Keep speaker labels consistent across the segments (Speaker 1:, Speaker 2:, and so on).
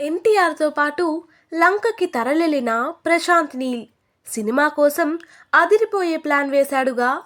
Speaker 1: ఎన్టీఆర్తో పాటు లంకకి తరలిన ప్రశాంత్ నీల్. సినిమా కోసం అదిరిపోయే plan వేశాడుగా.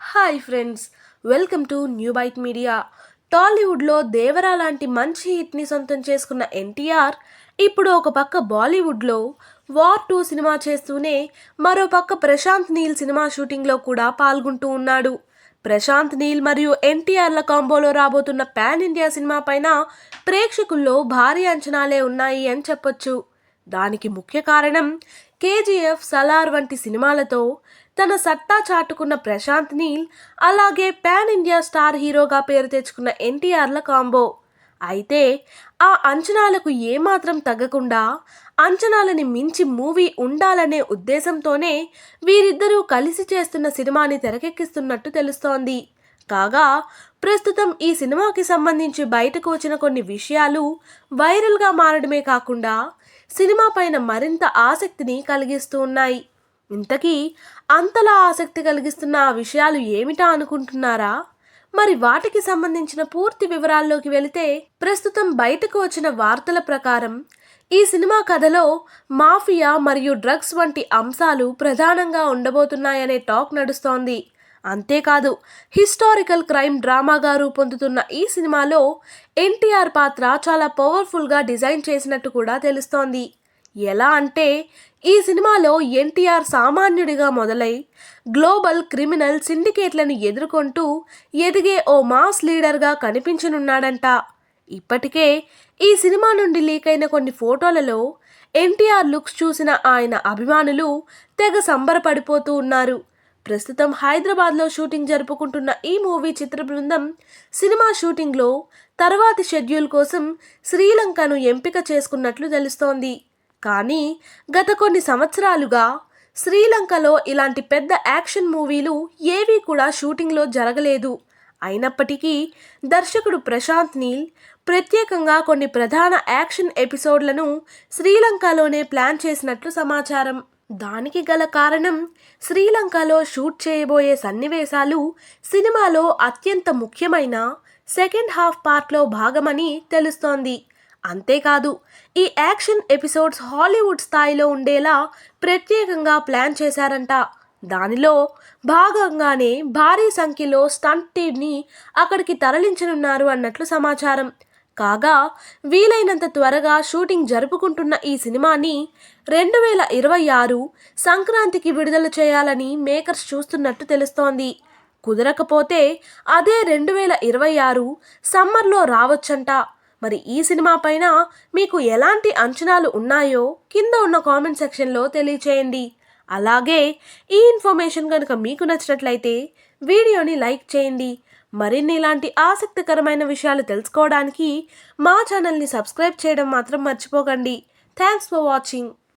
Speaker 1: Hi friends welcome to new byte media. టాలీవుడ్లో దేవరా లాంటి మంచి హిట్ని సొంతం చేసుకున్న ఎన్టీఆర్ ఇప్పుడు ఒక పక్క బాలీవుడ్లో వార్ టూ సినిమా చేస్తూనే మరో పక్క ప్రశాంత్ నీల్ సినిమా షూటింగ్లో కూడా పాల్గొంటూ ఉన్నాడు. ప్రశాంత్ నీల్ మరియు ఎన్టీఆర్ల కాంబోలో రాబోతున్న పాన్ ఇండియా సినిమా పైన ప్రేక్షకుల్లో భారీ అంచనాలే ఉన్నాయి అని చెప్పొచ్చు. దానికి ముఖ్య కారణం కేజీఎఫ్ సలార్ వంటి సినిమాలతో తన సత్తా చాటుకున్న ప్రశాంత్ నీల్ అలాగే పాన్ ఇండియా స్టార్ హీరోగా పేరు తెచ్చుకున్న ఎన్టీఆర్ల కాంబో. అయితే ఆ అంచనాలకు ఏమాత్రం తగ్గకుండా అంచనాలని మించి మూవీ ఉండాలనే ఉద్దేశంతోనే వీరిద్దరూ కలిసి చేస్తున్న సినిమాని తెరకెక్కిస్తున్నట్టు తెలుస్తోంది. కాగా ప్రస్తుతం ఈ సినిమాకి సంబంధించి బయటకు వచ్చిన కొన్ని విషయాలు వైరల్గా మారడమే కాకుండా సినిమా పైన మరింత ఆసక్తిని కలిగిస్తూ ఉన్నాయి. ఇంతకీ అంతలా ఆసక్తి కలిగిస్తున్న ఆ విషయాలు ఏమిటా అనుకుంటున్నారా? మరి వాటికి సంబంధించిన పూర్తి వివరాల్లోకి వెళితే ప్రస్తుతం బయటకు వచ్చిన వార్తల ప్రకారం ఈ సినిమా కథలో మాఫియా మరియు డ్రగ్స్ వంటి అంశాలు ప్రధానంగా ఉండబోతున్నాయనే టాక్ నడుస్తోంది. అంతేకాదు హిస్టారికల్ క్రైమ్ డ్రామాగా రూపొందుతున్న ఈ సినిమాలో ఎన్టీఆర్ పాత్ర చాలా పవర్ఫుల్గా డిజైన్ చేసినట్టు కూడా తెలుస్తోంది. ఎలా అంటే ఈ సినిమాలో ఎన్టీఆర్ సామాన్యుడిగా మొదలై గ్లోబల్ క్రిమినల్ సిండికేట్లను ఎదుర్కొంటూ ఎదిగే ఓ మాస్ లీడర్గా కనిపించనున్నాడంట. ఇప్పటికే ఈ సినిమా నుండి లీక్ అయిన కొన్ని ఫోటోలలో ఎన్టీఆర్ లుక్స్ చూసిన ఆయన అభిమానులు తెగ సంబరపడిపోతూ ఉన్నారు. ప్రస్తుతం హైదరాబాద్లో షూటింగ్ జరుపుకుంటున్న ఈ మూవీ చిత్ర బృందం సినిమా షూటింగ్లో తర్వాతి షెడ్యూల్ కోసం శ్రీలంకను ఎంపిక చేసుకున్నట్లు తెలుస్తోంది. కానీ గత కొన్ని సంవత్సరాలుగా శ్రీలంకలో ఇలాంటి పెద్ద యాక్షన్ మూవీలు ఏవీ కూడా షూటింగ్లో జరగలేదు. అయినప్పటికీ దర్శకుడు ప్రశాంత్ నీల్ ప్రత్యేకంగా కొన్ని ప్రధాన యాక్షన్ ఎపిసోడ్లను శ్రీలంకలోనే ప్లాన్ చేసినట్లు సమాచారం. దానికి గల కారణం శ్రీలంకలో షూట్ చేయబోయే సన్నివేశాలు సినిమాలో అత్యంత ముఖ్యమైన సెకండ్ హాఫ్ పార్ట్లో భాగమని తెలుస్తోంది. అంతేకాదు ఈ యాక్షన్ ఎపిసోడ్స్ హాలీవుడ్ స్థాయిలో ఉండేలా ప్రత్యేకంగా ప్లాన్ చేశారంట. దానిలో భాగంగానే భారీ సంఖ్యలో స్టంట్ టీమ్ని అక్కడికి తరలించనున్నారు అన్నట్లు సమాచారం. కాగా వీలైనంత త్వరగా షూటింగ్ జరుపుకుంటున్న ఈ సినిమాని రెండు వేల ఇరవై ఆరు సంక్రాంతికి విడుదల చేయాలని మేకర్స్ చూస్తున్నట్టు తెలుస్తోంది. కుదరకపోతే అదే రెండు వేల ఇరవై ఆరు సమ్మర్లో రావచ్చంట. మరి ఈ సినిమా పైన మీకు ఎలాంటి అంచనాలు ఉన్నాయో కింద ఉన్న కామెంట్ సెక్షన్లో తెలియచేయండి. అలాగే ఈ ఇన్ఫర్మేషన్ కనుక మీకు నచ్చినట్లయితే వీడియోని లైక్ చేయండి. మరిన్ని ఇలాంటి ఆసక్తికరమైన విషయాలు తెలుసుకోవడానికి మా ఛానల్ని సబ్స్క్రైబ్ చేయడం మాత్రం మర్చిపోకండి. Thanks for watching.